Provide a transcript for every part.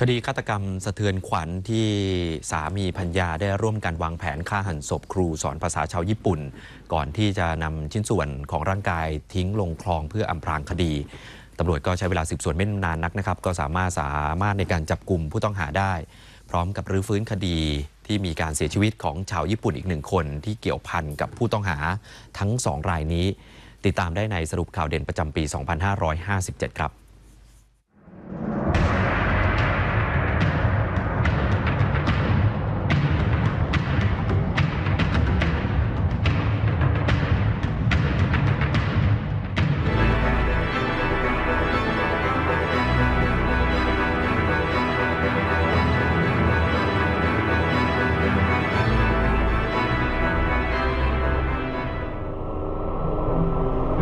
คดีฆาตกรรมสะเทือนขวัญที่สามีพัญญาได้ร่วมกันวางแผนฆ่าหันศพครูสอนภาษาชาวญี่ปุ่น ก่อนที่จะนำชิ้นส่วนของร่างกายทิ้งลงคลองเพื่ออำพรางคดีตำรวจก็ใช้เวลาสืบสวนไม่นานนักนะครับ ก็สามารถสามารถในการจับกลุ่มผู้ต้องหาได้ พร้อมกับรื้อฟื้นคดีที่มีการเสียชีวิตของชาวญี่ปุ่นอีกหนึ่งคนที่เกี่ยวพันกับผู้ต้องหาทั้งสองรายนี้ ติดตามได้ในสรุปข่าวเด่นประจำปี 2557 ครับ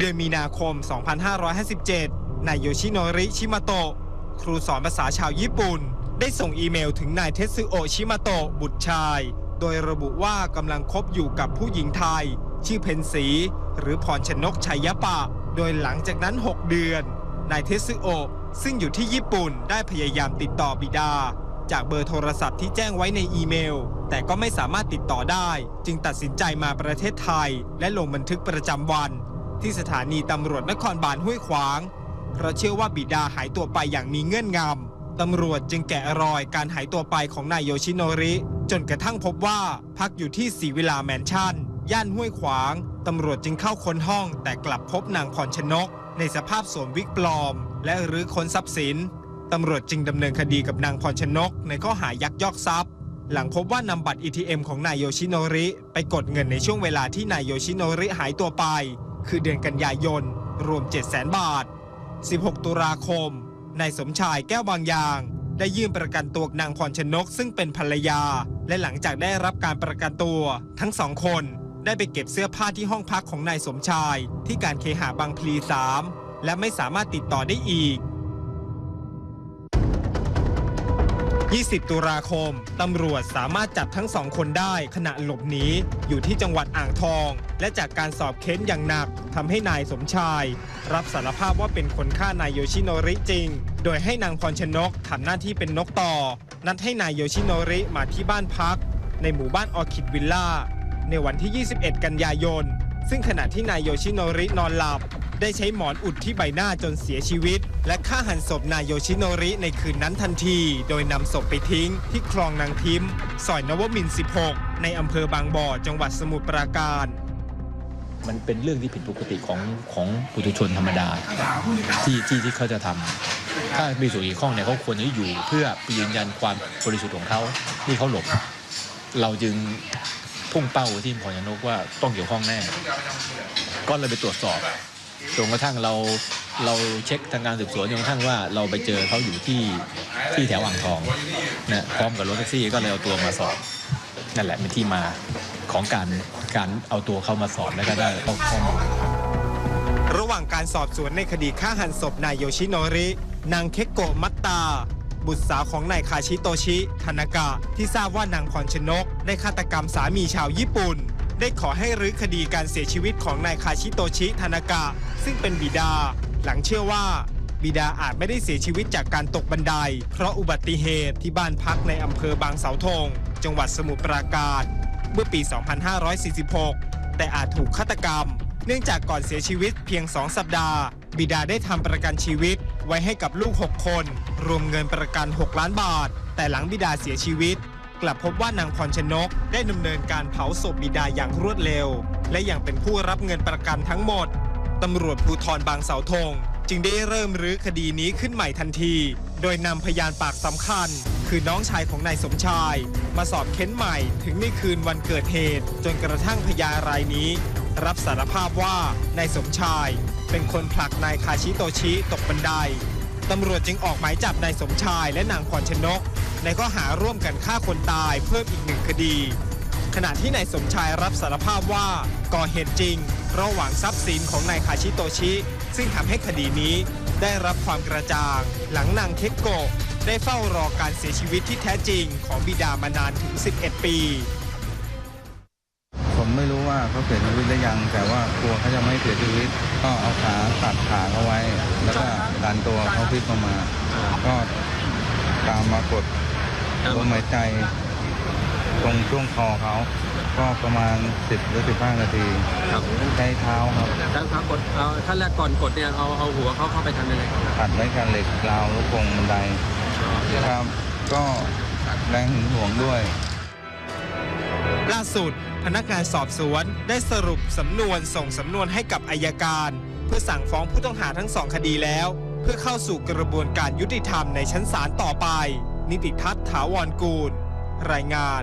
เดือนมีนาคม 2557 นายโยชิโนริ ชิมาโตะ ครูสอนภาษาชาวญี่ปุ่น ได้ส่งอีเมลถึงนายเทสึโอชิมาโตะ บุตรชาย โดยระบุว่ากำลังคบอยู่กับผู้หญิงไทย ชื่อเพนสี หรือพรชนกชัยปะ โดยหลังจากนั้น 6 เดือน นายเทสึโอซึ่งอยู่ที่ญี่ปุ่นได้พยายามติดต่อบิดา จากเบอร์โทรศัพท์ที่แจ้งไว้ในอีเมล แต่ก็ไม่สามารถติดต่อได้ จึงตัดสินใจมาประเทศไทย และลงบันทึกประจำวัน ที่สถานีตำรวจนครบาลห้วยขวาง เพราะเชื่อว่าบิดาหายตัวไปอย่างมีเงื่อนงำตำรวจจึงแกะรอยการหายตัวไปของนายโยชิโนริ จนกระทั่งพบว่าพักอยู่ที่ศรีวิลาแมนชั่น ย่านห้วยขวาง ตำรวจจึงเข้าค้นห้อง แต่กลับพบนางพรชนก ในสภาพสวมวิกปลอม และรื้อค้นทรัพย์สินตำรวจจึงดำเนินคดีกับนางพรชนก ในข้อหายักยอกทรัพย์ หลังพบว่านำบัตร ATM ของนายโยชิโนริ ไปกดเงินในช่วงเวลาที่นายโยชิโนริหายตัวไป คือเดือนกันยายน รวม700,000 บาท 16 ตุลาคมนายสมชายแก้วบางยาง ได้ยื่นประกันตัวนางพรชนกซึ่งเป็นภรรยา และหลังจากได้รับการประกันตัว ทั้งสองคนได้ไปเก็บเสื้อผ้าที่ห้องพักของนายสมชาย ที่การเคหะบางพลี 3 และไม่สามารถติดต่อได้อีก 20 ตุลาคม ตำรวจสามารถจับทั้งสองคนได้ขณะหลบหนีอยู่ที่จังหวัดอ่างทอง และจากการสอบเค้นอย่างหนักทำให้นายสมชาย รับสารภาพว่าเป็นคนฆ่านายโยชิโนริจริง โดยให้นางพรชนกทำหน้าที่เป็นนกต่อ นัดให้นายโยชิโนริมาที่บ้านพัก ในหมู่บ้านออคิดวิลล่าในวันที่ 21 กันยายน ซึ่งขณะที่นายโยชิโนรินอนหลับ ได้ใช้หมอนอุดที่ใบหน้าจนเสียชีวิต และฆ่าหันศพนายโยชิโนริในคืนนั้นทันที โดยนำศพไปทิ้งที่คลองนางทิมซอยนวมินทร์16 ในอำเภอบางบ่อ จังหวัดสมุทรปราการมันเป็นเรื่องที่ผิดปกติของของปุถุชนธรรมดา ที่ที่ที่เขาจะทำถ้ามีส่วนเกี่ยวข้องเนี่ยเขาควรจะอยู่ เพื่อยืนยันความบริสุทธิ์ของเขาที่เขาหลบ เราจึงพุ่งเป้าไปที่พรยนกว่าต้องเกี่ยวข้องแน่ ก็เลยไปตรวจสอบ จนกระทั่งเราเราเช็คทางการสืบสวนจนกระทั่งว่าเราไปเจอเขาอยู่ที่ที่แถวอ่างทองนะพร้อมกับรถแท็กซี่ก็เลยเอาตัวมาสอบนั่นแหละเป็นที่มาของการการเอาตัวเข้ามาสอบแล้วก็ได้ข้อมูลระหว่างการสอบสวนในคดีฆ่าหันศพนายโยชิโนริ นางเคโกะมัตตา บุตรสาวของนายคาชิโตชิทานากะ ที่ทราบว่านางพรชนก ได้ฆาตกรรมสามีชาวญี่ปุ่น ได้ขอให้รื้อคดีการเสียชีวิตของนายคาชิโตชิทานากะ ซึ่งเป็นบิดา หลังเชื่อว่า บิดาอาจไม่ได้เสียชีวิตจากการตกบันได เพราะอุบัติเหตุที่บ้านพักในอำเภอบางเสาธง จังหวัดสมุทรปราการเมื่อปี 2546 แต่อาจถูกฆาตกรรม เนื่องจากก่อนเสียชีวิตเพียง 2 สัปดาห์ บิดาได้ทำประกันชีวิตไว้ให้กับลูก 6 คน รวมเงินประกัน 6 ล้านบาท แต่หลังบิดาเสียชีวิต กลับพบว่านางพรชนกได้ดำเนินการเผาศพบิดาอย่างรวดเร็ว และยังเป็นผู้รับเงินประกันทั้งหมดตำรวจภูธรบางเสาธงจึงได้เริ่มรื้อคดีนี้ขึ้นใหม่ทันที โดยนำพยานปากสำคัญ คือน้องชายของนายสมชาย มาสอบเค้นใหม่ถึงในคืนวันเกิดเหตุ จนกระทั่งพยานรายนี้ รับสารภาพว่านายสมชาย เป็นคนผลักนายคาชิโตชิตกบันไดตำรวจจึงออกหมายจับนายสมชายและนางพรชนก ในข้อหาร่วมกันฆ่าคนตายเพิ่มอีกหนึ่งคดี ขณะที่นายสมชายรับสารภาพว่าก่อเหตุจริง ระหว่างทรัพย์สินของนายคาชิโตชิ ซึ่งทำให้คดีนี้ได้รับความกระจ่าง หลังนางเทคโกะได้เฝ้ารอการเสียชีวิตที่แท้จริงของบิดามานานถึง 11 ปี ผมไม่รู้ว่าเขาเสียชีวิตหรือยัง แต่ว่ากลัวเขาจะไม่เสียชีวิต ก็เอาขาตัดขาเขาไว้ แล้วก็ดันตัวเขาพลิกลงมา ก็ ตามมากดลมหายใจ ตรงช่วงคอเขาก็ประมาณ 10หรือ15 นาทีครับใช้เท้าครับแล้วเขากดเอาขั้นแรกก่อนกดเนี่ยเอาเอาหัวเขาเข้าไปทำยังไงอัดไว้กับเหล็กราวลูกกรงบันไดครับก็แรงหึงหวงด้วย ล่าสุดพนักงานสอบสวนได้สรุปสำนวนส่งสำนวนให้กับอายการ เพื่อสั่งฟ้องผู้ต้องหาทั้งสองคดีแล้ว เพื่อเข้าสู่กระบวนการยุติธรรมในชั้นศาลต่อไป นิติทัศน์ถาวรกูล รายงาน